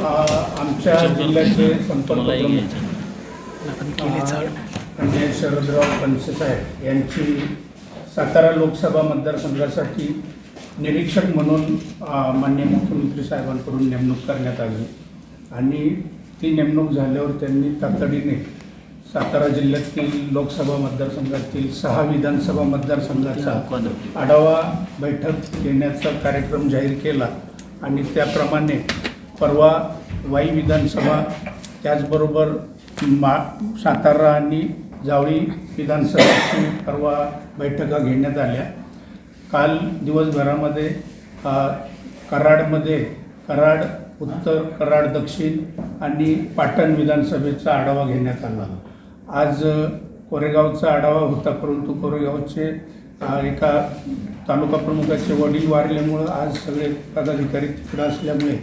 आमच्या जिल्ह्याचे संपर्क म्हणजे शरदराव कणसे साहेब यांची सातारा लोकसभा मतदारसंघासाठी निरीक्षक म्हणून अ, माननीय मुख्यमंत्री साहेबांकडून नेमणूक करण्यात आली. आणि ती नेमणूक झाल्यावर त्यांनी तातडीने सातारा जिल्ह्यातील लोकसभा मतदारसंघातील सहा विधानसभा मतदारसंघाचा आढावा बैठक घेण्याचा कार्यक्रम जाहीर केला. आणि त्याप्रमाणे परवा वाई विधानसभा त्याचबरोबर मा सातारा आणि जावळी विधानसभेची परवा बैठका घेण्यात आल्या. काल दिवसभरामध्ये कराडमध्ये कराड उत्तर कराड दक्षिण आणि पाटण विधानसभेचा आढावा घेण्यात आला. आज कोरेगावचा आढावा होता परंतु कोरेगावचे एका तालुका प्रमुखाचे वडील वारल्यामुळं आज सगळे पदाधिकारी तिकडं असल्यामुळे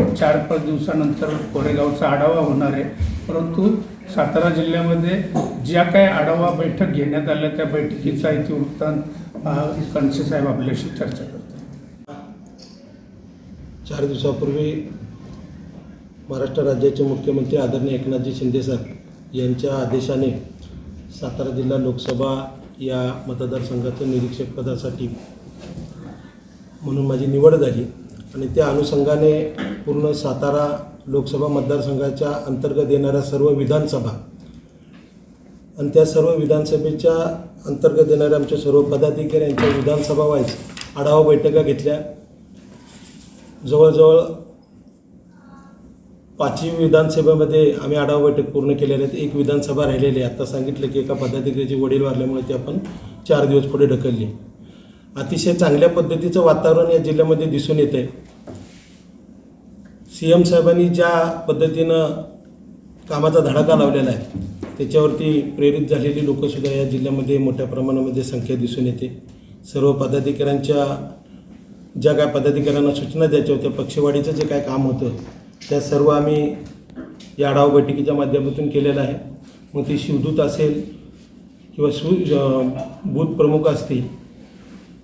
एक चार पाच दिवसानंतर कोरेगावचा आढावा होणार आहे. परंतु सातारा जिल्ह्यामध्ये ज्या काही आढावा बैठक घेण्यात आल्या त्या बैठकीचा इतिवृत्तांत अ, कणसे साहेब आपल्याशी चर्चा करतात. चार दिवसापूर्वी महाराष्ट्र राज्याचे मुख्यमंत्री आदरणीय एकनाथजी शिंदेसाहेब यांच्या आदेशाने सातारा जिल्हा लोकसभा या मतदारसंघाचं निरीक्षक पदासाठी म्हणून माझी निवड झाली. आणि त्या अनुषंगाने पूर्ण सातारा लोकसभा मतदारसंघाच्या अंतर्गत येणाऱ्या सर्व विधानसभा आणि त्या सर्व विधानसभेच्या अंतर्गत येणाऱ्या आमच्या सर्व पदाधिकारी यांच्या विधानसभा वाईज आढावा बैठका घेतल्या. जवळजवळ पाचवी विधानसभेमध्ये आम्ही आढावा बैठक पूर्ण केलेली आहेत एक विधानसभा राहिलेली आहे. आता सांगितलं की एका पदाधिकाऱ्याचे वडील वारल्यामुळे ते आपण चार दिवस पुढे ढकलली. अतिशय चांगल्या पद्धतीचं वातावरण या जिल्ह्यामध्ये दिसून येत आहे. सी एम साहेबांनी ज्या पद्धतीनं कामाचा धडाका लावलेला आहे त्याच्यावरती प्रेरित झालेली लोकंसुद्धा या जिल्ह्यामध्ये मोठ्या प्रमाणामध्ये संख्या दिसून येते. सर्व पदाधिकाऱ्यांच्या ज्या काय पदाधिकाऱ्यांना सूचना द्यायच्या होत्या पक्षवाढीचं जे काय काम होतं त्या सर्व आम्ही या आढावा बैठकीच्या माध्यमातून केलेलं आहे. मग ते शिवदूत असेल किंवा शिव बूथ प्रमुख असतील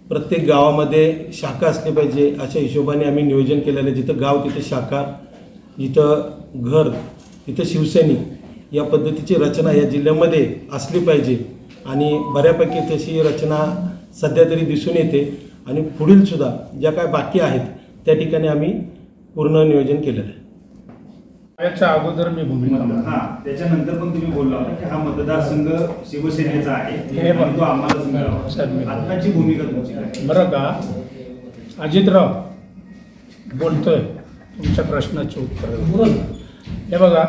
प्रत्येक गावामध्ये शाखा असली पाहिजे अशा हिशोबाने आम्ही नियोजन केलेलं आहे. जिथं गाव तिथं शाखा जिथं घर तिथं शिवसैनिक या पद्धतीची रचना या जिल्ह्यामध्ये असली पाहिजे. आणि बऱ्यापैकी तशी रचना सध्या तरी दिसून येते. आणि पुढीलसुद्धा ज्या काय बाकी आहेत त्या ठिकाणी आम्ही पूर्ण नियोजन केलेलं आहे. याच्या अगोदर मी भूमिका. हा त्याच्यानंतर पण तुम्ही बोलला होता की हा मतदारसंघ शिवसेनेचा आहे. हे. परंतु आम्हाला आत्ताची भूमिका तुमची काय? बरं का? अजितराव बोलतोय. तुमच्या प्रश्नाचे उत्तर. हे बघा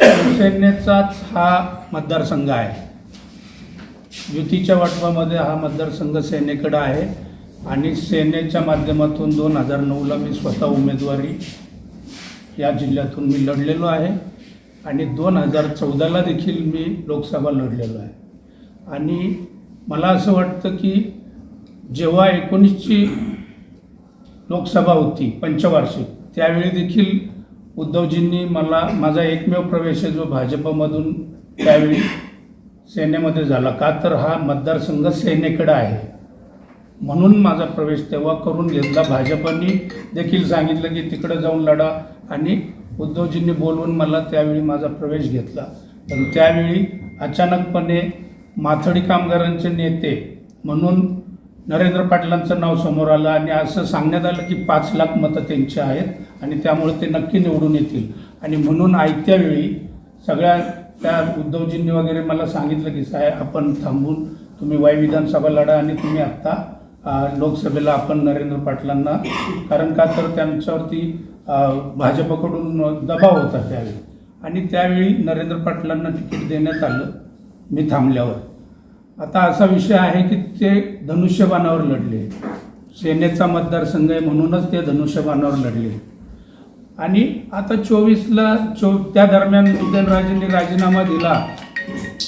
शिवसेनेचाच हा मतदारसंघ आहे. युतीच्या वाटपामध्ये हा मतदारसंघ सेनेकडे आहे. आणि सेनेच्या माध्यमातून दोन हजार नऊला मी स्वतः उमेदवारी या जिल्ह्यातून मी लढलेलो आहे. आणि दोन हजार चौदाला देखील मी लोकसभा लढलेलो आहे. आणि मला असं वाटतं की जेव्हा एकोणीसची लोकसभा होती पंचवार्षिक त्यावेळी देखील उद्धवजींनी मला माझा एकमेव प्रवेश जो भाजपमधून त्यावेळी सेनेमध्ये झाला. का तर हा मतदारसंघ सेनेकडं आहे. म्हणून माझा प्रवेश तेव्हा करून घेतला. भाजपनी देखील सांगितलं की तिकडं जाऊन लढा. आणि उद्धवजींनी बोलवून मला त्यावेळी माझा प्रवेश घेतला. पण त्यावेळी अचानकपणे माथडी कामगारांचे नेते म्हणून नरेंद्र पाटलांचं नाव समोर आलं आणि असं सांगण्यात आलं की पाच लाख मतं त्यांची आहेत आणि त्यामुळे ते नक्की निवडून येतील. आणि म्हणून आयत्या वेळी सगळ्या त्या उद्धवजींनी वगैरे मला सांगितलं की साहेब आपण थांबून तुम्ही वाई विधानसभा लढा आणि तुम्ही आत्ता लोकसभेला आपण नरेंद्र पाटलांना कारण का तर त्यांच्यावरती भाजपकडून दबाव होता त्यावेळी. आणि त्यावेळी नरेंद्र पाटलांना तिकीट देण्यात आलं मी थांबल्यावर. आता असा विषय आहे की ते धनुष्यबाणावर लढले. सेनेचा मतदारसंघ आहे म्हणूनच ते धनुष्यबाणावर लढले. आणि आता चोवीसला चो त्या दरम्यान उदयनराजेंनी राजीनामा दिला.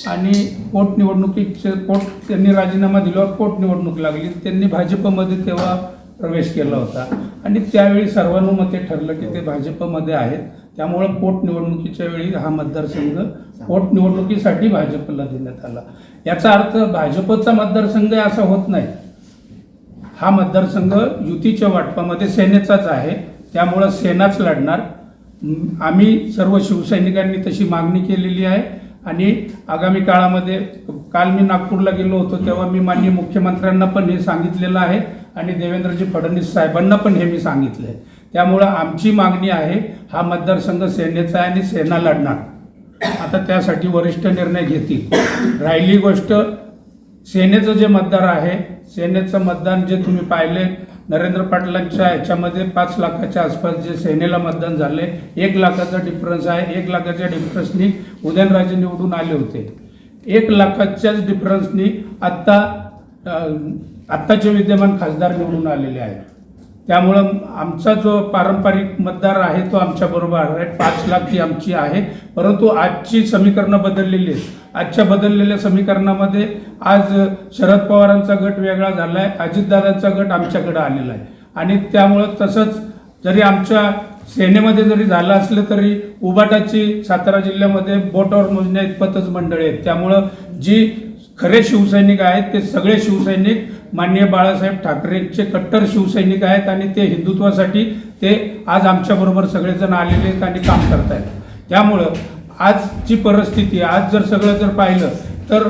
आणि पोटनिवडणुकीचे पोट त्यांनी राजीनामा दिल्यावर पोटनिवडणूक लागली. त्यांनी भाजपमध्ये तेव्हा प्रवेश केला होता. आणि त्यावेळी सर्वानुमते ठरलं की ते भाजपमध्ये आहेत. त्यामुळं पोटनिवडणुकीच्या वेळी हा मतदारसंघ पोटनिवडणुकीसाठी भाजपला देण्यात आला. याचा अर्थ भाजपचा मतदारसंघ असा होत नाही. हा मतदारसंघ युतीच्या वाटपामध्ये सेनेचाच आहे. त्यामुळं सेनाच लढणार. आम्ही सर्व शिवसैनिकांनी तशी मागणी केलेली आहे. आणि आगामी काळामध्ये काल मी नागपूरला गेलो होतो तेव्हा मी माननीय मुख्यमंत्र्यांना पण हे सांगितलेलं आहे आणि देवेंद्रजी फडणवीस साहेबांना पण हे मी सांगितलं आहे त्यामुळं आमची मागणी आहे हा मतदारसंघ सेनेचा आहे आणि सेना लढणार. आता त्यासाठी वरिष्ठ निर्णय घेतील. राहिली गोष्ट सेनेचं जे मतदार आहे सेनेचं मतदान जे तुम्ही पाहिले नरेंद्र पाटलांच्या ह्याच्यामध्ये पाच लाखाच्या आसपास जे सेनेला मतदान झाले एक लाखाचा डिफरन्स आहे. एक लाखाच्या डिफरन्सनी उदयनराजे निवडून आले होते. एक लाखाच्याच डिफरन्सनी आत्ता आत्ताचे विद्यमान खासदार निवडून आलेले आहेत. त्यामुळं आमचा जो पारंपरिक मतदार आहे तो आमच्याबरोबर आहे. पाच लाख ही आमची आहे. परंतु आजची समीकरणं बदललेली आहेत. आजच्या बदललेल्या समीकरणामध्ये आज शरद पवारांचा गट वेगळा झाला आहे अजितदादांचा गट आमच्याकडे आलेला आहे. आणि त्यामुळं तसंच जरी आमच्या सेनेमध्ये जरी झालं असलं तरी उबाटाची सातारा जिल्ह्यामध्ये बोटावर मोजण्या इतपतच मंडळी आहेत. त्यामुळं जी खरे शिवसैनिक आहेत ते सगळे शिवसैनिक माननीय बाळासाहेब ठाकरेंचे कट्टर शिवसैनिक आहेत आणि ते हिंदुत्वासाठी ते आज आमच्याबरोबर सगळेजण आलेले आहेत आणि काम करत आहेत त्यामुळं आजची परिस्थिती आज जर सगळं जर पाहिलं तर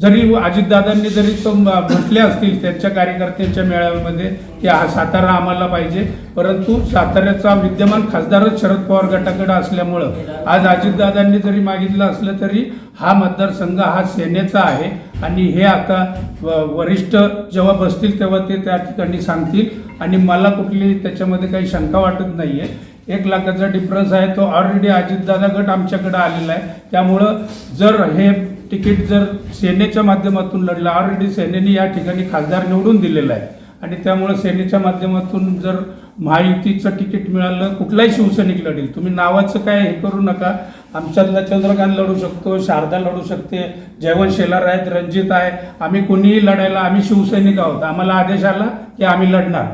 जरी अजितदादांनी जरी तो म्हटले असतील त्यांच्या कार्यकर्त्यांच्या मेळाव्यामध्ये की हा सातारा आम्हाला पाहिजे परंतु साताऱ्याचा विद्यमान खासदारच शरद पवार गटाकडे असल्यामुळं आज अजितदादांनी जरी मागितलं असलं तरी हा मतदारसंघ हा सेनेचा आहे. आणि हे आता व- वरिष्ठ जेव्हा बसतील तेव्हा ते त्या ठिकाणी सांगतील. आणि मला कुठली त्याच्यामध्ये काही शंका वाटत नाही आहे एक लाखाचा डिफरन्स आहे. तो ऑलरेडी अजितदादा गट आमच्याकडे आलेला आहे. त्यामुळं जर हे तिकीट जर सेनेच्या माध्यमातून लढलं ऑलरेडी सेनेने या ठिकाणी खासदार निवडून दिलेला आहे. आणि त्यामुळं सेनेच्या माध्यमातून जर महायुतीचं तिकीट मिळालं कुठलाही शिवसैनिक लढेल. तुम्ही नावाचं काय हे करू नका. आमच्यातला चंद्रकांत लढू शकतो शारदा लढू शकते जयवंत शेलार आहेत रणजित आहे. आम्ही कोणीही लढायला आम्ही शिवसैनिक आहोत. आम्हाला आदेश आला की आम्ही लढणार.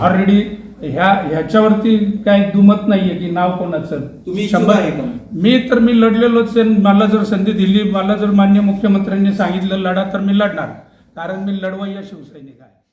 ऑलरेडी ह्या ह्याच्यावरती काय दुमत नाहीये की नाव कोणाचं तुम्ही इच्छुक आहे का? मी तर मी लढलेलोच. मला जर संधी दिली मला जर मान्य मुख्यमंत्र्यांनी सांगितलं लढा तर मी लढणार कारण मी लढवय्या शिवसैनिक आहे